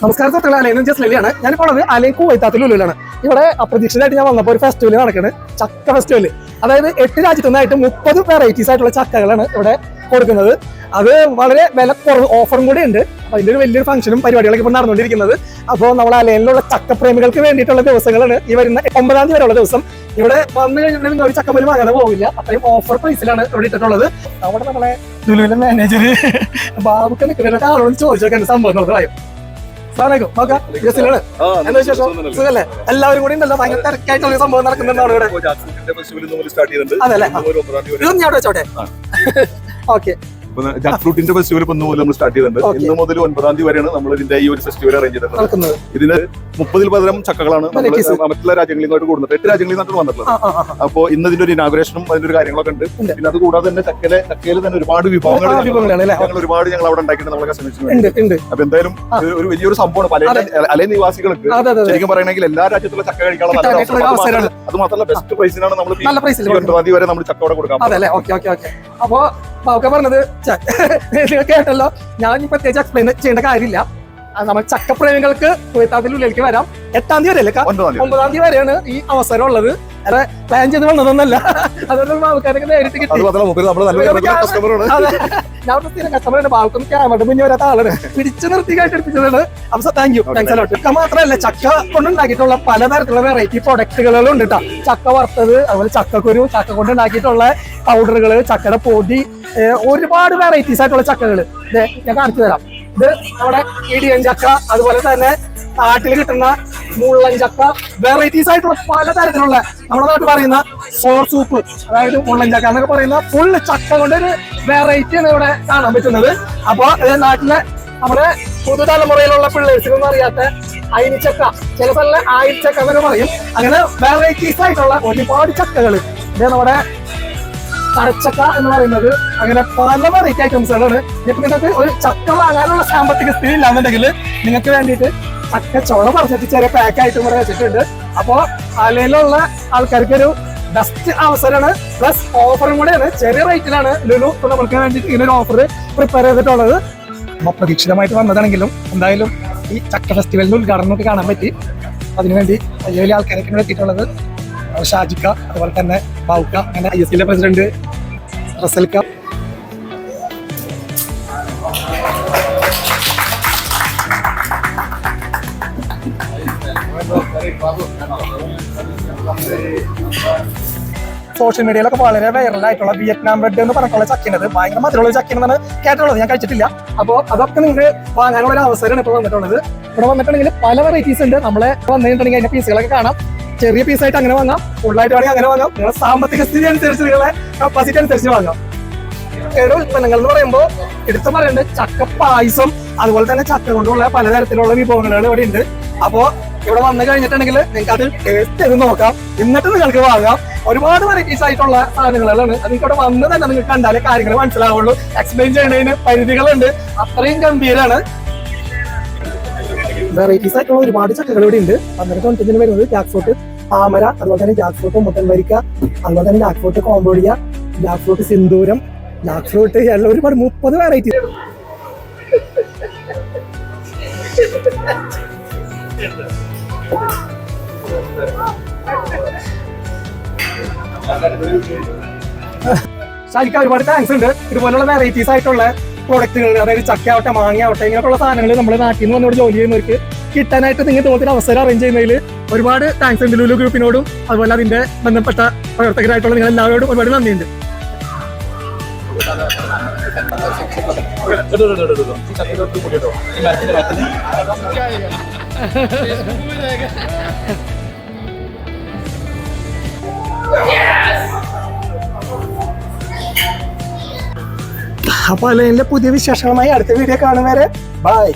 നമസ്കാരം തൊട്ടുള്ള അലേന്ന് ജസ്റ്റ് ലില്ലിയാണ് ഞാനിപ്പോൾ ഉള്ളത് അലേക്കു വൈത്താത്തിൽ ലുലുവിലാണ് ഇവിടെ അപ്രതീക്ഷിതമായിട്ട് ഞാൻ വന്നപ്പോൾ ഒരു ഫെസ്റ്റിവൽ നടക്കുന്നത് ചക്ക ഫെസ്റ്റിവൽ അതായത് എട്ട് രാജ്യത്തു നിന്നായിട്ട് മുപ്പത് വെറൈറ്റീസ് ആയിട്ടുള്ള ചക്കകളാണ് ഇവിടെ കൊടുക്കുന്നത്. അത് വളരെ വില കുറവ് ഓഫറും കൂടെ ഉണ്ട്. അപ്പൊ അതിന്റെ ഒരു വലിയൊരു ഫംഗ്ഷനും പരിപാടികളൊക്കെ ഇപ്പോൾ നടന്നുകൊണ്ടിരിക്കുന്നത്. അപ്പോൾ നമ്മൾ ചക്ക ചക്കപ്രേമികൾക്ക് വേണ്ടിയിട്ടുള്ള ദിവസങ്ങളാണ് ഈ വരുന്ന ഒമ്പതാം തീയതി വരെയുള്ള ദിവസം. ഇവിടെ വന്നു കഴിഞ്ഞിട്ടുണ്ടെങ്കിൽ ഒരു ചക്കപ്പൽ വാങ്ങാതെ പോകില്ല അത്രയും ഓഫർ പ്രൈസിലാണ് ഇവിടെ ഇട്ടിട്ടുള്ളത്. അവിടെ നമ്മളെ ലുലുവിലെ മാനേജർ ബാബുക്ക് നിൽക്കുന്നതിനൊക്കെ ആളോട് ചോദിച്ചൊക്കെ സംഭവം പറയും. സാറേക്കും നോക്കാം. ജസ്റ്റിലാണ് എന്താ വിശേഷം? സുഖല്ലേ? എല്ലാവരും കൂടി ഉണ്ടല്ലോ. ഭയങ്കര തിരക്കായിട്ടുള്ള സംഭവം നടക്കുന്നുണ്ടാണ് ഇവിടെ അതെ അല്ലേ ഇതൊന്നും ഞാൻ വെച്ചോട്ടെ? ഓക്കെ ജാക്ക് ഫ്രൂട്ടിന്റെ ഫെസ്റ്റിവൽ ഇപ്പൊ ഇന്ന് മുതൽ നമ്മൾ സ്റ്റാർട്ട് ചെയ്തിട്ടുണ്ട്. ഇന്ന് മുതൽ ഒൻപതാം തീയതി വരെയാണ് നമ്മൾ ഇതിന്റെ ഈ ഒരു ഫെസ്റ്റിവൽ അറേഞ്ച് ചെയ്തിട്ടുള്ളത്. ഇതിന് മുപ്പതിൽ പകരം ചക്കകളാണ്. മറ്റുള്ള രാജ്യങ്ങളിൽ നിന്നായിട്ട് കൂടുന്നത്. എട്ട് രാജ്യങ്ങളിൽ നിന്നാണ് വന്നിട്ടുള്ളത്. ആ ആ ആ അപ്പോ ഇന്ന് ഇതിന്റെ ഒരു ഇനാഗ്രേഷനും അതിന്റെ ഒരു കാര്യങ്ങളൊക്കെ ഉണ്ട്. പിന്നെ അത് കൂടാതെ തന്നെ ചക്കയിലെ ചക്കയിൽ തന്നെ ഒരുപാട് വിഭവങ്ങൾ? ഞങ്ങൾ ഒരുപാട് ഞങ്ങൾ അവിടെ ഉണ്ടാക്കിയിട്ട് നമ്മളെ കസ്റ്റമേഴ്സിന് അപ്പൊ എന്തായാലും ഒരു- വലിയൊരു സംഭവമാണ്. പല. അലേ നിവാസികൾക്ക് ശരിക്കും പറയണമെങ്കിൽ എല്ലാ രാജ്യത്തുള്ള ചക്ക കഴിക്കാനുള്ള അത്. മാത്രമല്ല- ബെസ്റ്റ് പ്രൈസിനാണ് നമ്മൾ ഒൻപതാം തീയതി വരെ നമ്മൾ ചക്ക അവിടെ കൊടുക്കാം അപ്പോ ബാബുക്ക പറഞ്ഞത് നിങ്ങൾ കേട്ടല്ലോ ഞാൻ പ്രത്യേകിച്ച് എക്സ്പ്ലെയിൻ ചെയ്യേണ്ട കാര്യമില്ല. നമ്മൾ ചക്കപ്രേമികൾക്ക് കുവൈത്താത്തിലുള്ളിലേക്ക് വരാം. എട്ടാം തീയതി വരെ ഒൻപതാം തീയതി. ഒമ്പതാം തീയതി വരെയാണ് ഈ അവസരം ഉള്ളത്. അതെ പ്ലാൻ ചെയ്ത് വന്നതൊന്നല്ല. അതുകൊണ്ട് ബാബുക്കാരൊക്കെ നേരിട്ട് കിട്ടി. ഞാൻ ഇവിടെ സ്ഥിരം കസ്റ്റമറാണ് ബാൽക്കും ക്യാമറ മുന്നേ വരാത്ത ആളാണ്. പിടിച്ചു നിർത്തി കേട്ടെടുപ്പിച്ചതാണ് അപ്പൊ താങ്ക് യു താങ്ക്സ് അലോട്ട് ചക്ക മാത്രമല്ല ചക്ക കൊണ്ടുണ്ടാക്കിയിട്ടുള്ള പലതരത്തിലുള്ള വെറൈറ്റി പ്രൊഡക്റ്റുകളും ഉണ്ട് കേട്ടോ ചക്ക വറുത്തത് അതുപോലെ ചക്കക്കുരു ചക്ക കൊണ്ടുണ്ടാക്കിയിട്ടുള്ള പൗഡറുകൾ ചക്കയുടെ പൊടി ഒരുപാട് വെറൈറ്റീസ് ആയിട്ടുള്ള ചക്കകൾ ഞാൻ കാണിച്ചു തരാം. ഇത് നമ്മുടെ ഇടിയൻ ചക്ക അതുപോലെ തന്നെ നാട്ടിൽ കിട്ടുന്ന മുള്ളൻ ചക്ക വെറൈറ്റീസ് ആയിട്ടുള്ള പലതരത്തിലുള്ള നമ്മുടെ നാട്ടിൽ പറയുന്ന സോർ സൂപ്പ് അതായത് മുള്ളൻ ചക്ക എന്നൊക്കെ പറയുന്ന ഫുൾ ചക്ക കൊണ്ട് ഒരു വെറൈറ്റി ആണ് ഇവിടെ കാണാൻ പറ്റുന്നത്. അപ്പൊ നാട്ടിലെ നമ്മുടെ പുതുതലമുറയിലുള്ള പിള്ളേഴ്സിനൊന്നും അറിയാത്ത അയിനിച്ചക്ക ചില സ്ഥലം ആയിരച്ചക്ക എന്നൊക്കെ പറയും. അങ്ങനെ വെറൈറ്റീസ് ആയിട്ടുള്ള ഒരുപാട് ചക്കകൾ ഇത് നമ്മുടെ കടച്ചക്ക എന്ന് പറയുന്നത് അങ്ങനെ പല വെറൈറ്റി ഐറ്റംസുകളാണ് ഇപ്പൊ നിങ്ങൾക്ക് ഒരു ചക്ക വാങ്ങാനുള്ള സാമ്പത്തിക സ്ഥിതി ഇല്ലാന്നുണ്ടെങ്കിൽ നിങ്ങൾക്ക് വേണ്ടിയിട്ട് ചക്ക ചോള പറിച്ചിട്ട് ചെറിയ പാക്കായിട്ട് ഇവിടെ വെച്ചിട്ടുണ്ട്. അപ്പോ അലയിലുള്ള ആൾക്കാർക്ക് ഒരു ബെസ്റ്റ് അവസരമാണ്. പ്ലസ് ഓഫറും കൂടെയാണ്. ചെറിയ റേറ്റിലാണ് ലുലു നമ്മൾക്ക് വേണ്ടിയിട്ട് ഇങ്ങനെ ഒരു ഓഫർ പ്രിപ്പയർ ചെയ്തിട്ടുള്ളത്. അപ്പൊ പ്രതീക്ഷിതമായിട്ട് വന്നതാണെങ്കിലും എന്തായാലും ഈ ചക്ക ഫെസ്റ്റിവലിന്റെ ഉദ്ഘാടനം ഒക്കെ കാണാൻ പറ്റി. അതിനുവേണ്ടി വലിയ വലിയ ആൾക്കാരൊക്കെ എത്തിയിട്ടുള്ളത്. ഷാജിക്ക അതുപോലെ തന്നെ ബൗക്ക അങ്ങനെ ഐ എസ് സിയിലെ പ്രസിഡന്റ് റസൽക്ക. സോഷ്യൽ മീഡിയയിലൊക്കെ വളരെ വൈറലായിട്ടുള്ള വിയറ്റ്നാം ബ്രെഡ് എന്ന് പറഞ്ഞിട്ടുള്ള ചക്കിനത് ഭയങ്കര മധുരമുള്ള ചക്കിനെന്നാണ് കേട്ടിട്ടുള്ളത്. ഞാൻ കഴിച്ചിട്ടില്ല. അപ്പോൾ അതൊക്കെ നിങ്ങൾക്ക് വാങ്ങാനുള്ള ഒരു അവസരമാണ് ഇപ്പോൾ വന്നിട്ടുള്ളത്. ഇവിടെ വന്നിട്ടുണ്ടെങ്കിൽ പല വെറൈറ്റീസ് ഉണ്ട്. നമ്മളെ വന്നിട്ടുണ്ടെങ്കിൽ അതിന്റെ പീസുകളൊക്കെ കാണാം. ചെറിയ പീസായിട്ട് അങ്ങനെ വാങ്ങാം. ഫുള്ളായിട്ട് വേണമെങ്കിൽ അങ്ങനെ വാങ്ങാം. നിങ്ങളുടെ സാമ്പത്തിക സ്ഥിതി അനുസരിച്ച് നിങ്ങളെ കപ്പാസിറ്റി അനുസരിച്ച് വാങ്ങാം. ഏഴ് ഉൽപ്പന്നങ്ങൾ എന്ന് പറയുമ്പോൾ എടുത്തു പറയേണ്ടത് ചക്ക പായസം അതുപോലെ തന്നെ ചക്ക കൊണ്ടുള്ള പലതരത്തിലുള്ള വിഭവങ്ങൾ ഇവിടെ ഉണ്ട്. അപ്പോ ഇവിടെ വന്നു കഴിഞ്ഞിട്ടുണ്ടെങ്കിൽ നിങ്ങൾക്ക് അത് ടേസ്റ്റ് ചെയ്ത് നോക്കാം. എന്നിട്ട് നിങ്ങൾക്ക് വാങ്ങാം. ഒരുപാട് വെറൈറ്റീസ് ആയിട്ടുള്ള സാധനങ്ങളാണ്. അത് നിങ്ങൾക്ക് ഇവിടെ വന്ന് തന്നെ നിങ്ങൾക്ക് കണ്ടാലേ കാര്യങ്ങൾ മനസ്സിലാവുള്ളൂ. എക്സ്പ്ലെയിൻ ചെയ്യുന്നതിന് പരിധികളുണ്ട്. അത്രയും ഗംഭീരാണ്. വെറൈറ്റീസ് ആയിട്ടുള്ള ഒരുപാട് ചക്കകൾ ഇവിടെ ഉണ്ട്. പന്ത്രണ്ട് തൊണ്ണൂറ്റഞ്ചിന് വരുന്നത് ജാക്ക് ഫ്രൂട്ട് താമര അതുപോലെ തന്നെ ജാക്ക് ഫ്രൂട്ട് മുത്തൻവരിക്ക അതുപോലെ തന്നെ jackfruit Cambodia jackfruit Sindhooram jackfruit എല്ലാം ഒരുപാട് മുപ്പത് വെറൈറ്റി ഷാജിക്ക് ഒരുപാട് താങ്ക്സ് ഉണ്ട്. ഇതുപോലുള്ള വെറൈറ്റീസ് ആയിട്ടുള്ള പ്രോഡക്റ്റുകൾ അതായത് ചക്ക ആവട്ടെ മാങ്ങ ആവട്ടെ ഇങ്ങനെയുള്ള സാധനങ്ങൾ നമ്മുടെ നാട്ടിൽ നിന്ന് വന്നോട് ജോലി ചെയ്യുന്നവർക്ക് കിട്ടാനായിട്ട് നിങ്ങൾ തോന്നിയ അവസരം അറേഞ്ച് ചെയ്യുന്നതിൽ ഒരുപാട് താങ്ക്സ് ഉണ്ട് ലുലു ഗ്രൂപ്പിനോടും. അതുപോലെ അതിന്റെ ബന്ധപ്പെട്ട പ്രവർത്തകരായിട്ടുള്ള നിങ്ങൾ എല്ലാവരോടും ഒരുപാട് നന്ദിയുണ്ട്. അപ്പൊ അതിന്റെ പുതിയ വിശേഷങ്ങളുമായി അടുത്ത വീഡിയോ കാണും വരെ. ബൈ